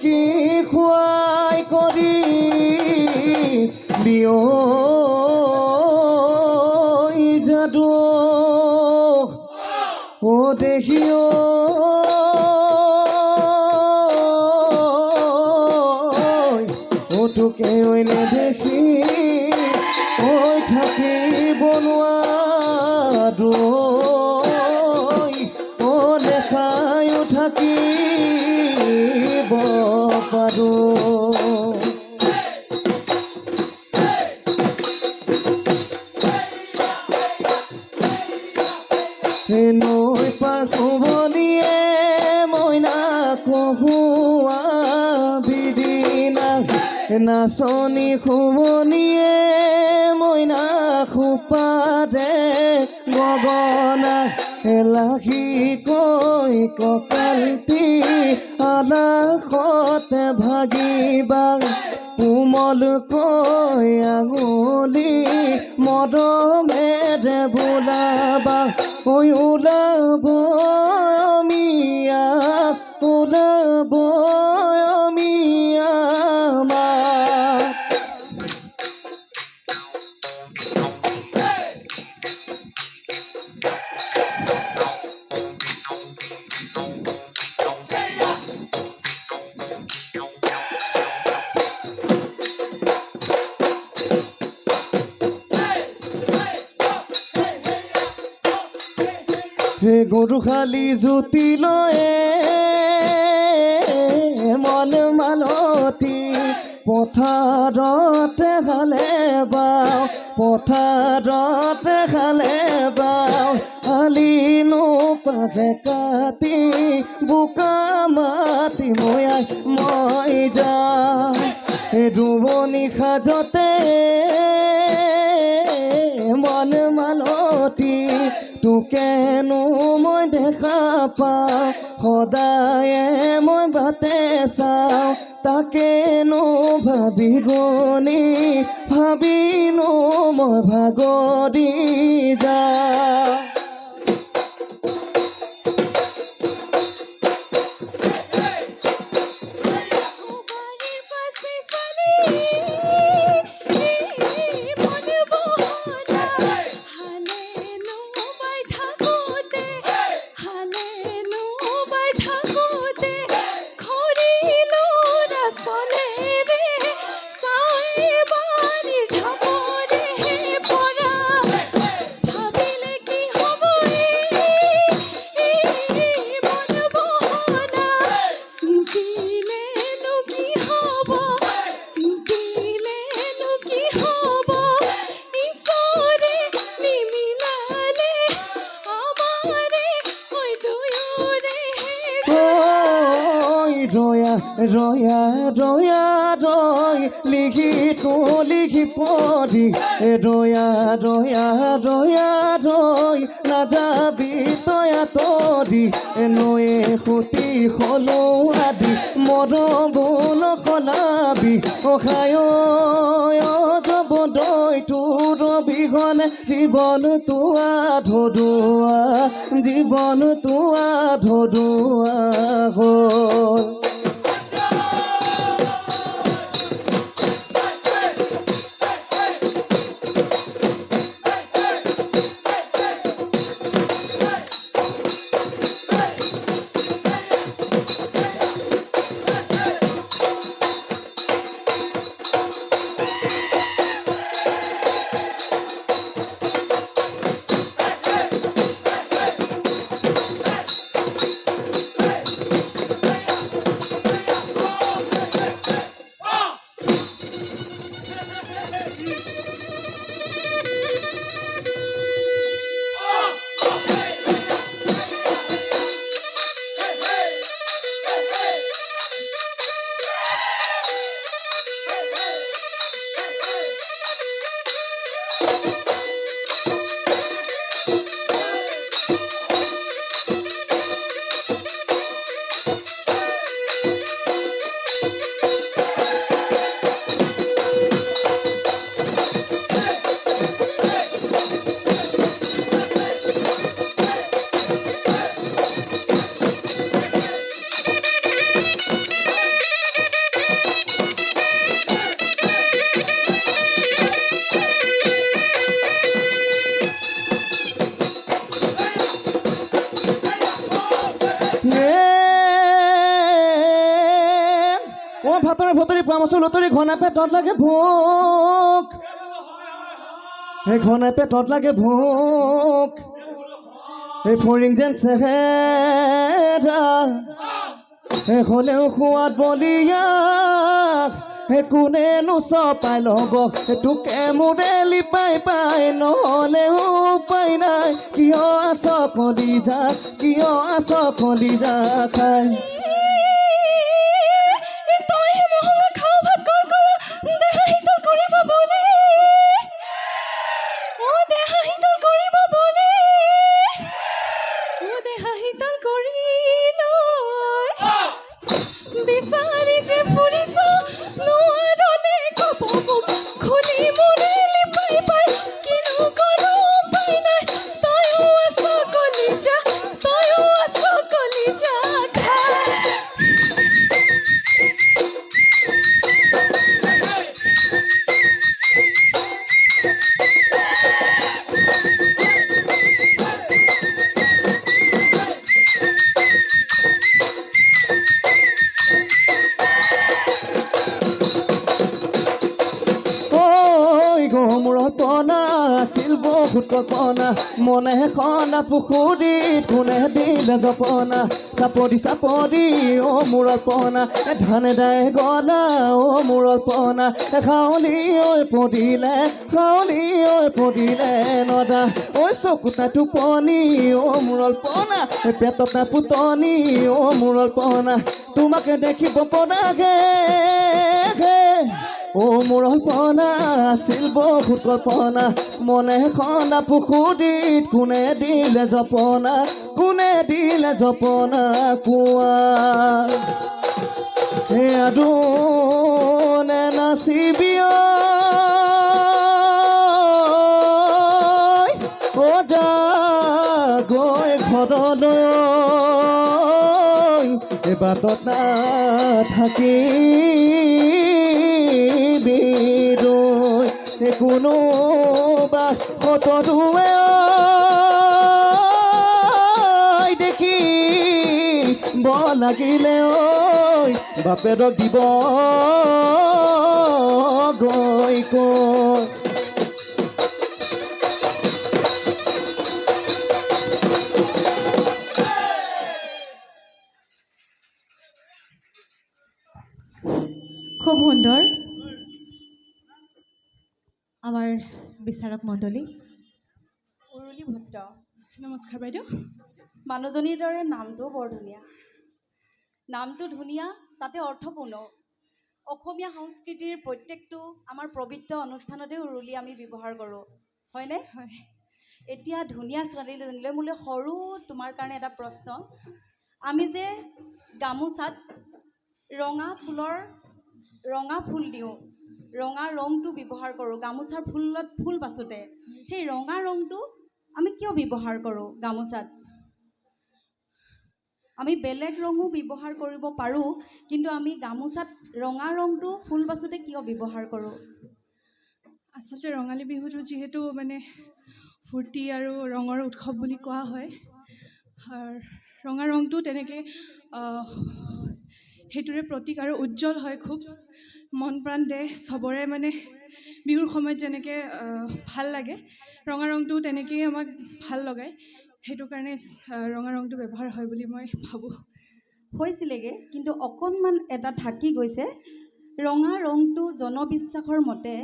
কি খুয়াই করি? বিয় পাৰোঁ নৈ পাৰ শুৱনিয়ে মইনা কহুৱা বিদিনা নাচনী শুৱনিয়ে মইনা খোপাৰে গগনা। লাগি কৈ ককালতি আনাসতে ভাগিবা। কোমল কৈ আঙুলি মদমেৰে বোলাবা। ঐ ওলাব হে গৰু খালি জুতি লয়ে, মন মালতি। পথাৰতে খালে বাও পথাৰতে খালে বাও। আলিনো পাহে কাটি বোকা মাতি ময়াই মই যাম ৰুৱনি সাজতে পাওঁ সদায়ে মই বাটে চাওঁ। তাকেনো ভাবি গনি ভাবিনো মই ভাগৰি যাওঁ। ৰয়া ৰয়া ৰয়া ৰয় লিখি তো লিখি পড়ি। পঢ়ি ৰয়া ৰয়া ৰয়া ৰয় নাযাবি তয়া তৰি নয়ে সুতি হলো আদি মৰম সলাবি অসায় জবদৈ তোৰ জীবন জীৱন তোৱা জীবন জীৱন তোৱা হ। পোৱা মাছৰ লুতৰি ঘনাই পেটত লাগে ভোক। সেই ঘনাই পেটত লাগে ভোক। এই ফৰিং যেন চেহেৰা। হ'লেও সোৱাদ বলিয়া। সেই কোনেনো চপাই ল'ব সেইটোকে মোৰেলি পাই পাই, নহ'লেও উপায় নাই। কিয় আছ কলিজা কিয় আছ কলিজা খাই বিচাৰি যে নোৱাৰনে ক'ব মোক খুলি মুৰেলি পাই পাই কিনো কৰোঁ উপায় নাই। তয়ো আছ কলিজা তয়ো আছ কলিজা খাই ঐ কল্পনা মনে খনা পুখুৰীত কোনে দিলে জপনা, চাপৰি চাপৰি অ মূৰত পনা এ ধানে দাই গলা অ মূৰত পনা এ খাৱলি ঐ পদিলে খাৱলি ঐ পদিলে নদা, ঐ চকুতা টোপনি অ মূৰত পনা এ পেটত পুতনি অ মূৰত পনা তোমাকে দেখিব পনাগে অ মোৰ কল্পনা আছিল বহুত কল্পনা। মনে খন্দা পুখুৰীত কোনে দিলে জপনা, কোনে দিলে জপনা কোৱা? সেয়া দোনে নাচিবি ঐ। অ, যা গৈ ঘৰলৈ এবাটত নাথাকি বিৰৈ কোনোবা সতৰুৱে ঐ দেখি ব লাগিলে ঐ বাপেৰক দিব গৈ কৈ খুব সুন্দর। আমাৰ বিচাৰক মণ্ডলী। উৰুলি ভট্ট। নমস্কাৰ বাইদেউ। মানুহজনীৰ দৰে নামটো বৰ ধুনীয়া। নামটো ধুনীয়া তাতে অৰ্থপূৰ্ণ। অসমীয়া সংস্কৃতিৰ প্ৰত্যেকটো আমাৰ পবিত্ৰ অনুষ্ঠানতে উৰুলি আমি ব্যৱহাৰ কৰোঁ। হয়নে? হয়। এতিয়া ধুনীয়া ছোৱালীজনীলৈ মোলৈ সৰু তোমাৰ কাৰণে এটা প্ৰশ্ন। আমি যে গামোচাত ৰঙা ফুলৰ ৰঙা ফুল দিওঁ ৰঙা ৰংটো ব্যৱহাৰ কৰোঁ গামোচাৰ ফুলত ফুল বাচোঁতে। সেই ৰঙা ৰংটো আমি কিয় ব্যৱহাৰ কৰোঁ গামোচাত? আমি বেলেগ ৰঙো ব্যৱহাৰ কৰিব পাৰোঁ কিন্তু আমি গামোচাত ৰঙা ৰংটো ফুল বাচোঁতে কিয় ব্যৱহাৰ কৰোঁ? আচলতে ৰঙালী বিহুটো যিহেতু মানে ফূৰ্তি আৰু ৰঙৰ উৎসৱ বুলি কোৱা হয়। ৰঙা ৰংটো তেনেকৈ সেইটোৰে প্ৰতীক আৰু উজ্জ্বল হয় খুব। মন প্ৰাণ দেহ চবৰে মানে বিহুৰ সময়ত যেনেকৈ ভাল লাগে ৰঙা ৰংটো তেনেকেই আমাক ভাল লগায়। সেইটো কাৰণে ৰঙা ৰংটো ব্যৱহাৰ হয় বুলি মই ভাবোঁ। হৈছিলেগৈ কিন্তু অকণমান এটা থাকি গৈছে। ৰঙা ৰংটো জনবিশ্বাসৰ মতে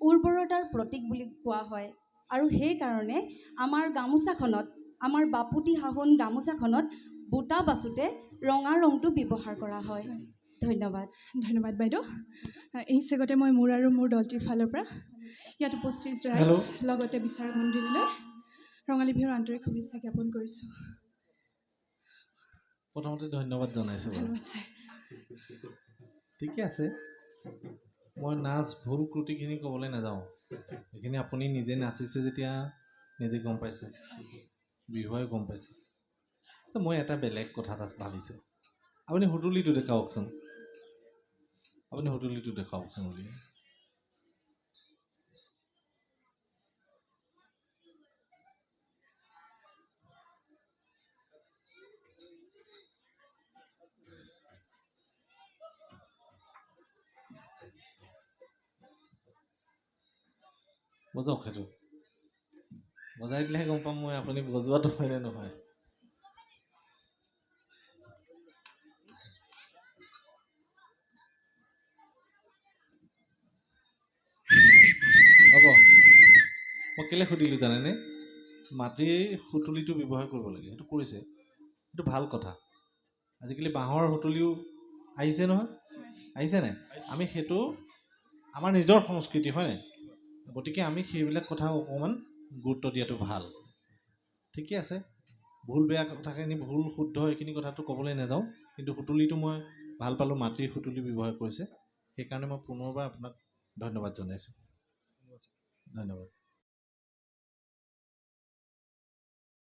উৰ্বৰতাৰ প্ৰতীক বুলি কোৱা হয়। আৰু সেইকাৰণে আমাৰ গামোচাখনত আমাৰ বাপুতি সাহোন গামোচাখনত বুটা বাচোতে ৰঙা ৰংটো ব্যৱহাৰ কৰা হয়। ধন্যবাদ। ধন্যবাদ বাইদেউ। এই চেগতে মই মোৰ আৰু মোৰ দলটিৰ ফালৰ পৰা ইয়াত উপস্থিত ৰাইজ লগতে বিচাৰক মণ্ডলীলৈ ৰঙালী বিহুৰ আন্তৰিক শুভেচ্ছা জ্ঞাপন কৰিছোঁ। প্ৰথমতে ধন্যবাদ জনাইছোঁ বাৰু। ধন্যবাদ ছাৰ। ঠিকে আছে। মই নাচ ভুল ক্ৰুটিখিনি ক'বলৈ নাযাওঁ। সেইখিনি আপুনি নিজে নাচিছে যেতিয়া নিজে গম পাইছে। বিহুৱাই গম পাইছে। মই এটা বেলেগ কথা এটা ভাবিছোঁ। আপুনি সুতুলিটো দেখাওকচোন। আপুনি সুতুলিটো দেখাওকচোন বুলি। বজাওক সেইটো। বজাই দিলেহে গম পাম মই আপুনি বজোৱাটো হয়নে নহয়। মই কেলৈ সুধিলোঁ জানেনে? মাটিৰ সুতুলিটো ব্যৱহাৰ কৰিব লাগে সেইটো কৰিছে। সেইটো ভাল কথা। আজিকালি বাঁহৰ সুতুলিও আহিছে নহয়? আহিছে নাই? আমি সেইটো আমাৰ নিজৰ সংস্কৃতি হয় নাই? গতিকে আমি সেইবিলাক কথা অকণমান গুৰুত্ব দিয়াটো ভাল। ঠিকে আছে। ভুল বেয়া কথাখিনি ভুল শুদ্ধ এইখিনি কথাটো ক'বলৈ নাযাওঁ। কিন্তু সুতুলিটো মই ভাল পালোঁ মাটিৰ সুতুলি ব্যৱহাৰ কৰিছে। সেইকাৰণে মই পুনৰবাৰ আপোনাক ধন্যবাদ জনাইছোঁ। ধন্যবাদ।